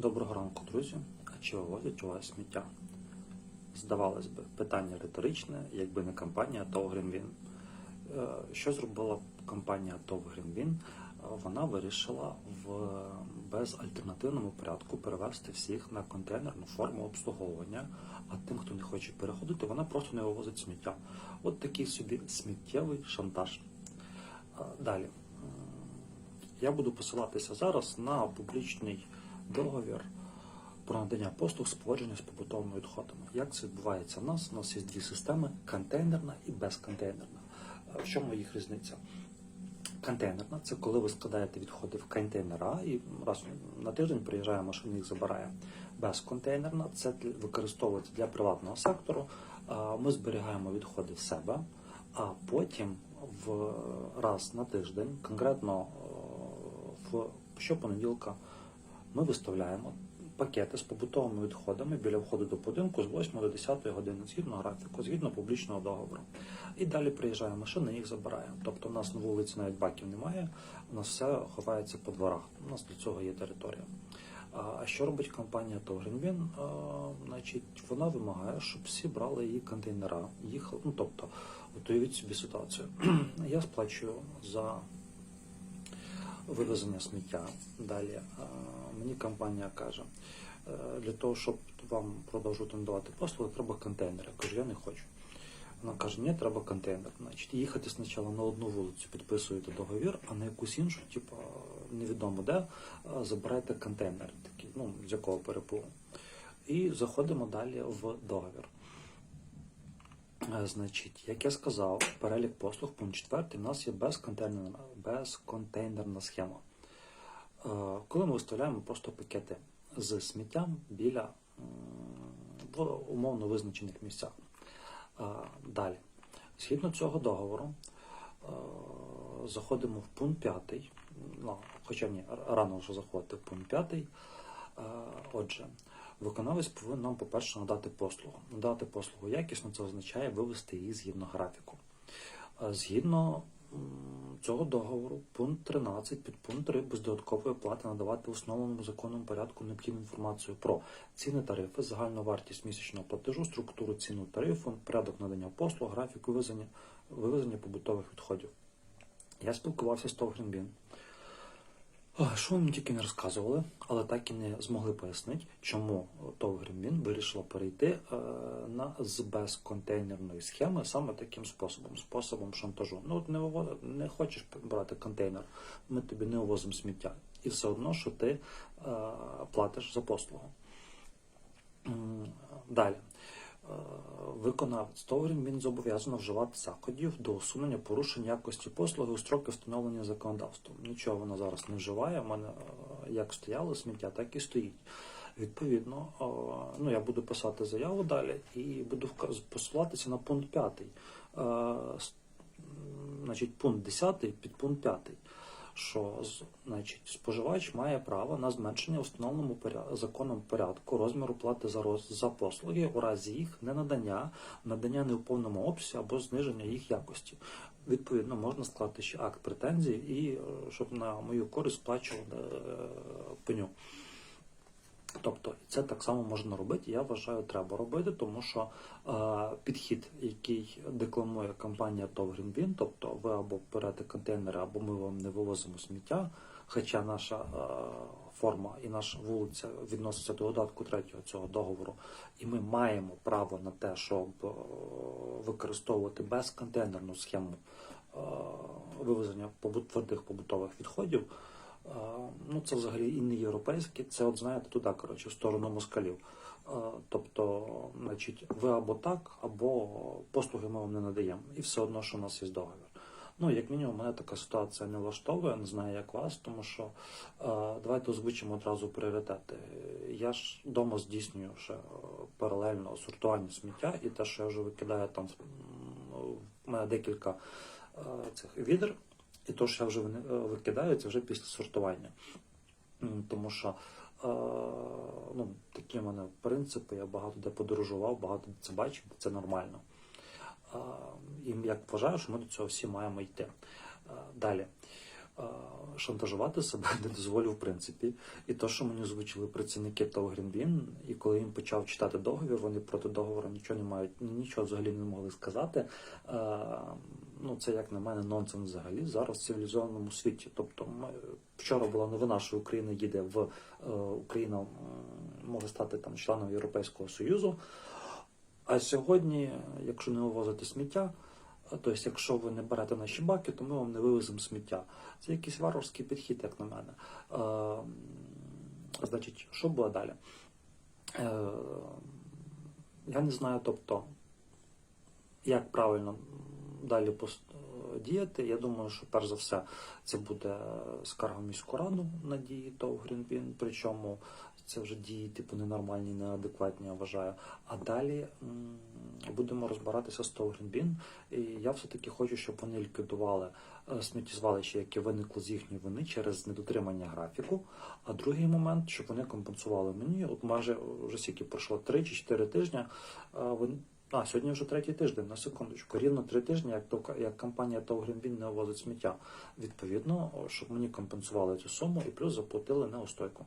Доброго ранку, друзі. А чи вивозять у вас сміття? Здавалось би, питання риторичне, якби не компанія ТОВ Грінвін. Е, Що зробила компанія ТОВ Грінвін? Вона вирішила в безальтернативному порядку перевести всіх на контейнерну форму обслуговування, а тим, хто не хоче переходити, вона просто не вивозить сміття. От такий собі сміттєвий шантаж. Е, Далі. Я буду посилатися зараз на публічний договір про надання послуг з поводження з побутовими відходами. Як це відбувається у нас? У нас є дві системи: контейнерна і безконтейнерна. Е, В чому їх різниця? Контейнерна це коли ви складаєте відходи в контейнера і раз на тиждень приїжджає машина, їх забирає. Безконтейнерна це використовується для приватного сектору. Ми зберігаємо відходи в себе, а потім в раз на тиждень, конкретно е, в щопонеділка, ми виставляємо пакети з побутовими відходами біля входу до будинку з 8 до 10 години згідно графіку, згідно публічного договору. І далі приїжджає машина, їх забирає. Тобто у нас на вулиці навіть баків немає, у нас все ховається по дворах. У нас для цього є територія. А що робить компанія Тогрінвін? Значить, вона вимагає, щоб всі брали її контейнера, їхали. Ну тобто, уявіть собі ситуацію. Я сплачую за вивезення сміття. Далі мені компанія каже, е, для того, щоб вам продовжувати надавати послуги, треба контейнер. Я кажу, я не хочу. Вона каже, ні, треба контейнер. Значить, їхати спочатку на одну вулицю, підписуєте договір, а на якусь іншу, типу, невідомо де, е, забираєте контейнер, такий, ну, з якого перепливу. І заходимо далі в договір. Е, Значить, як я сказав, перелік послуг, пункт 4, у нас є безконтейнерна, безконтейнерна схема. Е, Коли ми виставляємо просто пакети з сміттям біля в умовно визначених місцях. Е, Далі, згідно цього договору, заходимо в пункт 5, ну, хоча ні, рано вже заходити в пункт 5. Е, Отже, виконавець повинен нам, по-перше, надати послугу. Надати послугу якісно, це означає вивести її згідно графіку. Згідно цього договору, пункт 13, під пункт 3 без додаткової плати надавати в основному законному порядку необхідну інформацію про ціни тарифи, загальну вартість місячного платежу, структуру ціну тарифу, порядок надання послуг, графік вивезення, вивезення побутових відходів. Я спілкувався з ТОВ Грінбін. Ой, Що вони тільки не розказували, але так і не змогли пояснити, чому ТОВ Грінбін вирішила перейти е, на з безконтейнерної схеми саме таким способом, способом шантажу. Ну от не не хочеш брати контейнер, ми тобі не вивозимо сміття. І все одно, що ти е, платиш за послугу. Далі. Е, Виконавець товарів він зобов'язано вживати заходів до усунення порушень якості послуги у строки встановлені законодавством. Нічого вона зараз не вживає. У мене е, як стояло сміття, так і стоїть. Відповідно, е, ну я буду писати заяву далі і буду посилатися на пункт 5. Значить, пункт 10 під пункт 5 що значить, споживач має право на зменшення в встановленому законом порядку розміру плати за роз... за послуги у разі їх ненадання, надання не у повному обсязі або зниження їх якості. Відповідно, можна склати ще акт претензій і е, щоб на мою користь сплачували е, пеню. Тобто це так само можна робити. Я вважаю, треба робити, тому що е, підхід, який декламує компанія ТОВ тобто ви або берете контейнери, або ми вам не вивозимо сміття. Хоча наша е, форма і наша вулиця відноситься до додатку третього цього договору, і ми маємо право на те, щоб е, використовувати безконтейнерну схему е, вивезення побут- твердих побутових відходів. Ну, це взагалі і не європейське, це, от знаєте, туди, коротше, в сторону москалів. Тобто, значить, ви або так, або послуги ми вам не надаємо. І все одно, що у нас є договір. Ну, як мінімум, мене така ситуація не влаштовує, не знаю, як вас, тому що давайте озвучимо одразу пріоритети. Я ж вдома здійснюю ще е, паралельно сортування сміття, і те, що я вже викидаю там, в мене декілька е, цих відер. І то, що я вже е, викидаю, це вже після сортування. Тому що е, ну, такі в мене принципи, я багато де подорожував, багато де це бачив, це нормально. Е, І як вважаю, що ми до цього всі маємо йти. Далі. Е, шантажувати себе не дозволю в принципі. І то, що мені озвучили працівники ТОВ Грінбін, і коли їм почав читати договір, вони проти договору нічого не мають, нічого взагалі не могли сказати. Е, Ну, це як на мене нонсенс взагалі зараз в цивілізованому світі. Тобто, ми, вчора була новина, що Україна їде в е, Україна може стати там членом Європейського Союзу. А сьогодні, якщо не вивозити сміття, тобто, якщо ви не берете наші баки, то ми вам не вивеземо сміття. Це якийсь варварський підхід, як на мене. Е, значить, що було далі? Е, я не знаю, тобто, як правильно далі е, діяти. Я думаю, що перш за все це буде скарга міську раду на дії ТОВ Грінбін, причому це вже дії типу ненормальні, неадекватні, я вважаю. А далі будемо розбиратися з ТОВ Грінбін. І я все-таки хочу, щоб вони ліквідували е, сміттєзвалища, які виникли з їхньої вини через недотримання графіку. А другий момент, щоб вони компенсували мені. От майже вже скільки пройшло 3 чи 4 тижні. е, а, сьогодні вже третій тиждень, на секундочку. Рівно три тижні, як, то- як компанія ТОВ Грінбін не ввозить сміття. Відповідно, щоб мені компенсували цю суму і плюс заплатили неустойку.